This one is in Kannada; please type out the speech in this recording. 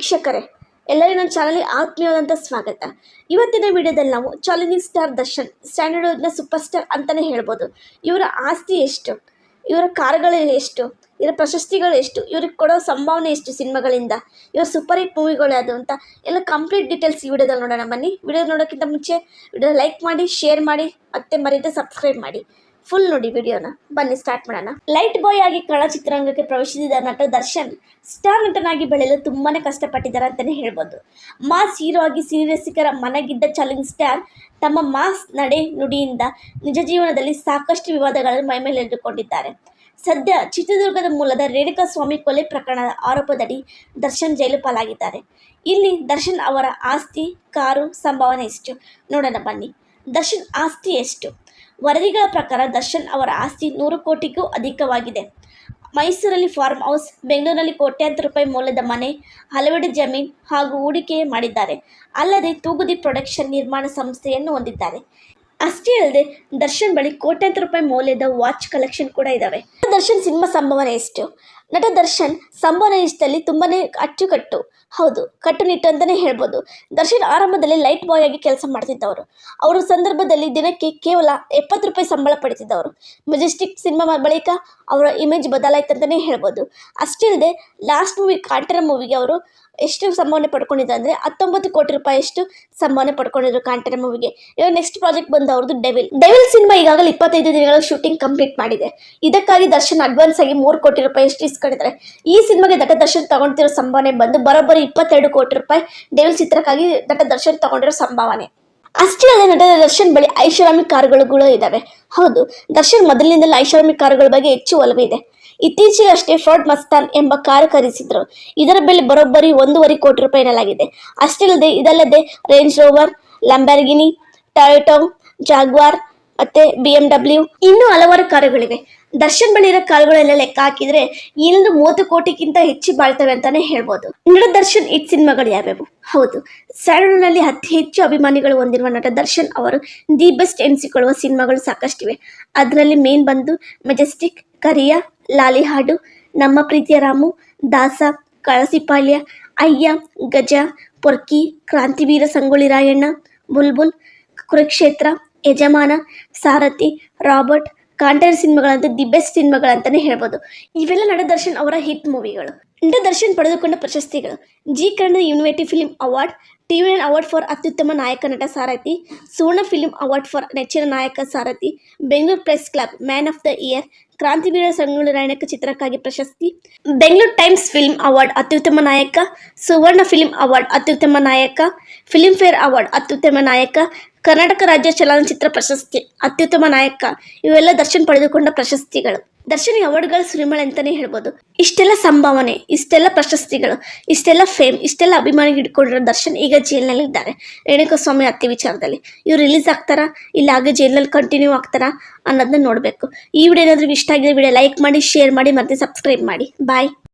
ವೀಕ್ಷಕರೇ, ಎಲ್ಲರಿಗೂ ನನ್ನ ಚಾನಲ್ಗೆ ಆತ್ಮೀಯವಾದಂಥ ಸ್ವಾಗತ. ಇವತ್ತಿನ ವಿಡಿಯೋದಲ್ಲಿ ನಾವು ಚಾಲೆಂಜಿಂಗ್ ಸ್ಟಾರ್ ದರ್ಶನ್ ಸ್ಟ್ಯಾಂಡರ್ಡ್ನ ಸೂಪರ್ ಸ್ಟಾರ್ ಅಂತಲೇ ಹೇಳ್ಬೋದು. ಇವರ ಆಸ್ತಿ ಎಷ್ಟು? ಇವರ ಕಾರ್ಗಳು ಎಷ್ಟು? ಇವರ ಪ್ರಶಸ್ತಿಗಳು ಎಷ್ಟು? ಇವ್ರಿಗೆ ಕೊಡೋ ಸಂಭಾವನೆ ಎಷ್ಟು ಸಿನಿಮಾಗಳಿಂದ? ಇವರ ಸೂಪರ್ ಹಿಟ್ ಮೂವಿಗಳು ಯಾವುದು ಅಂತ ಎಲ್ಲ ಕಂಪ್ಲೀಟ್ ಡೀಟೇಲ್ಸ್ ಈ ವಿಡಿಯೋದಲ್ಲಿ ನೋಡೋಣ. ಬನ್ನಿ, ವಿಡಿಯೋ ನೋಡೋಕ್ಕಿಂತ ಮುಂಚೆ ವಿಡಿಯೋ ಲೈಕ್ ಮಾಡಿ ಶೇರ್ ಮಾಡಿ, ಮತ್ತೆ ಮರೀದೆ ಸಬ್ಸ್ಕ್ರೈಬ್ ಮಾಡಿ. ಫುಲ್ ನೋಡಿ ವಿಡಿಯೋನ ಬನ್ನಿ ಸ್ಟಾರ್ಟ್ ಮಾಡೋಣ. ಲೈಟ್ ಬಾಯ್ ಆಗಿ ಕಳ ಚಿತ್ರರಂಗಕ್ಕೆ ಪ್ರವೇಶಿಸಿದ ನಟ ದರ್ಶನ್ ಸ್ಟಾರ್ ನಟನಾಗಿ ಬೆಳೆಯಲು ತುಂಬಾನೇ ಕಷ್ಟಪಟ್ಟಿದ್ದಾರೆ ಅಂತಾನೆ ಹೇಳ್ಬೋದು. ಮಾಸ್ ಹೀರೋ ಆಗಿ ಸಿನಿ ರಸಿಕರ ಮನಗಿದ್ದ ಚಾಲೆಂಜ್ ಸ್ಟಾರ್ ತಮ್ಮ ಮಾಸ್ ನಡೆ ನುಡಿಯಿಂದ ನಿಜ ಜೀವನದಲ್ಲಿ ಸಾಕಷ್ಟು ವಿವಾದಗಳನ್ನು ಮೈಮೇಲೆ ಎಳೆದುಕೊಂಡಿದ್ದಾರೆ ಸದ್ಯ ಚಿತ್ರದುರ್ಗದ ಮೂಲದ ರೇಣುಕಾ ಸ್ವಾಮಿ ಕೊಲೆ ಪ್ರಕರಣದ ಆರೋಪದಡಿ ದರ್ಶನ್ ಜೈಲು ಪಾಲಾಗಿದ್ದಾರೆ. ಇಲ್ಲಿ ದರ್ಶನ್ ಅವರ ಆಸ್ತಿ, ಕಾರು, ಸಂಭಾವನೆ ಇಷ್ಟು. ನೋಡೋಣ ಬನ್ನಿ. ದರ್ಶನ್ ಆಸ್ತಿ ಎಷ್ಟು? ವರದಿಗಳ ಪ್ರಕಾರ ದರ್ಶನ್ ಅವರ ಆಸ್ತಿ ನೂರು ಕೋಟಿಗೂ ಅಧಿಕವಾಗಿದೆ. ಮೈಸೂರಲ್ಲಿ ಫಾರ್ಮ್ ಹೌಸ್ ಬೆಂಗಳೂರಿನಲ್ಲಿ ಕೋಟ್ಯಾಂತರ ರೂಪಾಯಿ ಮೌಲ್ಯದ ಮನೆ, ಹಲವೆಡೆ ಜಮೀನ್ ಹಾಗೂ ಹೂಡಿಕೆ ಮಾಡಿದ್ದಾರೆ. ಅಲ್ಲದೆ ತೂಗುದಿ ಪ್ರೊಡಕ್ಷನ್ ನಿರ್ಮಾಣ ಸಂಸ್ಥೆಯನ್ನು ಹೊಂದಿದ್ದಾರೆ. ಅಷ್ಟೇ ಅಲ್ಲದೆ ದರ್ಶನ್ ಬಳಿ ಕೋಟ್ಯಾಂತರ ರೂಪಾಯಿ ಮೌಲ್ಯದ ವಾಚ್ ಕಲೆಕ್ಷನ್ ಕೂಡ ಇದ್ದಾವೆ ದರ್ಶನ್ ಸಿನಿಮಾ ಸಂಭಾವನೆ ಎಷ್ಟು? ನಟ ದರ್ಶನ್ ಸಂಬೋನ ಇಷ್ಟದಲ್ಲಿ ತುಂಬಾನೇ ಅಚ್ಚುಕಟ್ಟು. ಹೌದು, ಕಟ್ಟುನಿಟ್ಟು ಅಂತಲೇ ಹೇಳ್ಬೋದು. ದರ್ಶನ್ ಆರಂಭದಲ್ಲಿ ಲೈಟ್ ಬಾಯ್ ಆಗಿ ಕೆಲಸ ಮಾಡ್ತಿದ್ದವರು. ಅವರ ಸಂದರ್ಭದಲ್ಲಿ ದಿನಕ್ಕೆ ಕೇವಲ ಎಪ್ಪತ್ತು ರೂಪಾಯಿ ಸಂಬಳ ಪಡಿತಿದ್ದವರು. ಮೆಜೆಸ್ಟಿಕ್ ಸಿನಿಮಾ ಬಳಿಕ ಅವರ ಇಮೇಜ್ ಬದಲಾಯ್ತು ಅಂತಲೇ ಹೇಳ್ಬೋದು. ಅಷ್ಟೇ ಅಲ್ಲದೆ, ಲಾಸ್ಟ್ ಮೂವಿ ಕಾಂಟರ ಮೂವಿಗೆ ಅವರು ಎಷ್ಟು ಸಂಭಾವನೆ ಪಡ್ಕೊಂಡಿದ್ದಾರೆ ಅಂದರೆ ಹತ್ತೊಂಬತ್ತು ಕೋಟಿ ರೂಪಾಯಿಯಷ್ಟು ಸಂಭಾವನೆ ಪಡ್ಕೊಂಡಿದ್ರು ಕಾಂಟರ ಮೂವಿಗೆ. ಇವಾಗ ನೆಕ್ಸ್ಟ್ ಪ್ರಾಜೆಕ್ಟ್ ಬಂದು ಅವ್ರದ್ದು ಡೆವಿಲ್ ಡೆವಿಲ್ ಸಿನಿಮಾ ಈಗಾಗಲೇ ಇಪ್ಪತ್ತೈದು ದಿನಗಳ ಶೂಟಿಂಗ್ ಕಂಪ್ಲೀಟ್ ಮಾಡಿದೆ. ಇದಕ್ಕಾಗಿ ದರ್ಶನ್ ಅಡ್ವಾನ್ಸ್ ಆಗಿ ಮೂರು ಕೋಟಿ ರೂಪಾಯಿ ಎಷ್ಟು ಇಸ್ಕೊಂಡಿದ್ದಾರೆ. ಈ ಸಿನಿಮಾಗೆ ನಟ ದರ್ಶನ್ ತಗೊಂಡಿರೋ ಸಂಭಾವನೆ ಬಂದು ಬರೋಬ್ಬರಿ ಇಪ್ಪತ್ತೆರಡು ಕೋಟಿ ರೂಪಾಯಿ ಡೆವಿಲ್ ಚಿತ್ರಕ್ಕಾಗಿ ನಟ ದರ್ಶನ್ ತಗೊಂಡಿರೋ ಸಂಭಾವನೆ. ಅಷ್ಟೇ ಅಲ್ಲದೆ ನಟ ದರ್ಶನ್ ಬಳಿ ಐಷಾರಾಮಿ ಕಾರುಗಳು ಇದ್ದಾವೆ ಹೌದು, ದರ್ಶನ್ ಮೊದಲಿನಿಂದಲೇ ಐಷಾರಾಮಿ ಕಾರುಗಳ ಬಗ್ಗೆ ಹೆಚ್ಚು ಒಲವಿದೆ ಇತ್ತೀಚೆಗೆ ಅಷ್ಟೇ ಫೋರ್ಡ್ ಮಸ್ತಾನ್ ಎಂಬ ಕಾರು ಖರೀದಿಸಿದ್ರು. ಇದರ ಬೆಲೆ ಬರೋಬ್ಬರಿ ಒಂದೂವರೆ ಕೋಟಿ ರೂಪಾಯಿ ಎನ್ನಲಾಗಿದೆ. ಅಷ್ಟೇ ಇದಲ್ಲದೆ Range Rover Lamborghini Toyota, Jaguar ಮತ್ತೆ ಬಿ ಎಂ ಡಬ್ಲ್ಯೂ ಇನ್ನೂ ಹಲವಾರು ಕಾರುಗಳಿವೆ. ದರ್ಶನ್ ಬಳಿ ಇರೋ ಕಾರುಗಳೆಲ್ಲ ಲೆಕ್ಕ ಹಾಕಿದ್ರೆ ಇನ್ನೊಂದು ಮೂವತ್ತು ಕೋಟಿಗಿಂತ ಹೆಚ್ಚು ಬಾಳ್ತವೆ ಅಂತಾನೆ ಹೇಳ್ಬೋದು. ನಟ ದರ್ಶನ್ ಇಟ್ ಸಿನಿಮಾಗಳು ಯಾವ್ಯಾವು? ಹೌದು, ಸ್ಯಾಡಲ್ನಲ್ಲಿ ಅತಿ ಹೆಚ್ಚು ಅಭಿಮಾನಿಗಳು ಹೊಂದಿರುವ ನಟ ದರ್ಶನ್ ಅವರು ದಿ ಬೆಸ್ಟ್ ಎನಿಸಿಕೊಳ್ಳುವ ಸಿನಿಮಾಗಳು ಸಾಕಷ್ಟಿವೆ. ಅದರಲ್ಲಿ ಮೇನ್ ಬಂದು ಮೆಜೆಸ್ಟಿಕ್, ಕರಿಯ ಲಾಲಿ ಹಾಡು ನಮ್ಮ ಪ್ರೀತಿಯ ರಾಮು, ದಾಸ, ಕಳಸಿಪಾಳ್ಯ, ಅಯ್ಯ, ಗಜ, ಪೊರ್ಕಿ, ಕ್ರಾಂತಿವೀರ, ಸಂಗೊಳ್ಳಿ ರಾಯಣ್ಣ, ಬುಲ್ಬುಲ್, ಕುರುಕ್ಷೇತ್ರ ಯಜಮಾನ ಸಾರಥಿ, ರಾಬರ್ಟ್ ಕಾಂಟೇರ್ ಸಿನಿಮಾಗಳಂತೂ ದಿ ಬೆಸ್ಟ್ ಸಿನಿಮಾಗಳಂತಾನೆ ಹೇಳ್ಬೋದು. ಇವೆಲ್ಲ ನಟ ದರ್ಶನ್ ಅವರ ಹಿಟ್ ಮೂವಿಗಳು. ನಟ ದರ್ಶನ್ ಪಡೆದುಕೊಂಡ ಪ್ರಶಸ್ತಿಗಳು. Zee Kannada university film award, TV nine award for ಅತ್ಯುತ್ತಮ ನಾಯಕ ನಟ Sarathi, Suvarna film award for ನೆಚ್ಚಿನ ನಾಯಕ Sarathi, Bengaluru press club man of the year, Krantiveera Sangolli ರಾಯಣಕ ಚಿತ್ರಕ್ಕಾಗಿ ಪ್ರಶಸ್ತಿ, ಬೆಂಗಳೂರು ಟೈಮ್ಸ್ ಫಿಲ್ಮ್ ಅವಾರ್ಡ್ ಅತ್ಯುತ್ತಮ ನಾಯಕ, ಸುವರ್ಣ ಫಿಲ್ಮ್ ಅವಾರ್ಡ್ ಅತ್ಯುತ್ತಮ ನಾಯಕ ಫಿಲ್ಮ್ ಫೇರ್ ಅವಾರ್ಡ್ ಅತ್ಯುತ್ತಮ ನಾಯಕ ಕರ್ನಾಟಕ ರಾಜ್ಯ ಚಲನಚಿತ್ರ ಪ್ರಶಸ್ತಿ, ಅತ್ಯುತ್ತಮ ನಾಯಕ, ಇವೆಲ್ಲ ದರ್ಶನ್ ಪಡೆದುಕೊಂಡ ಪ್ರಶಸ್ತಿಗಳು. ದರ್ಶನ್ ಅವಾರ್ಡ್ಗಳ ಸುರಿಮಳೆ ಅಂತಾನೆ ಹೇಳ್ಬೋದು. ಇಷ್ಟೆಲ್ಲ ಸಂಭಾವನೆ, ಇಷ್ಟೆಲ್ಲ ಪ್ರಶಸ್ತಿಗಳು, ಇಷ್ಟೆಲ್ಲ ಫೇಮ್, ಇಷ್ಟೆಲ್ಲ ಅಭಿಮಾನಿ ಹಿಡ್ಕೊಂಡಿರೋ ದರ್ಶನ್ ಈಗ ಜೈಲ್ನಲ್ಲಿ ಇದ್ದಾರೆ. ರೇಣುಕಸ್ವಾಮಿ ಹತ್ಯೆ ವಿಚಾರದಲ್ಲಿ. ಇವ್ರು ರಿಲೀಸ್ ಆಗ್ತಾರಾ, ಇಲ್ಲ ಹಾಗೆ ಜೈಲ್ನಲ್ಲಿ ಕಂಟಿನ್ಯೂ ಆಗ್ತಾರಾ ಅನ್ನೋದನ್ನ ನೋಡಬೇಕು. ಈ ವಿಡಿಯೋ ಏನಾದರೂ ಇಷ್ಟ ಆಗಿದೆ, ವಿಡಿಯೋ ಲೈಕ್ ಮಾಡಿ, ಶೇರ್ ಮಾಡಿ, ಮತ್ತೆ ಸಬ್ಸ್ಕ್ರೈಬ್ ಮಾಡಿ. ಬಾಯ್.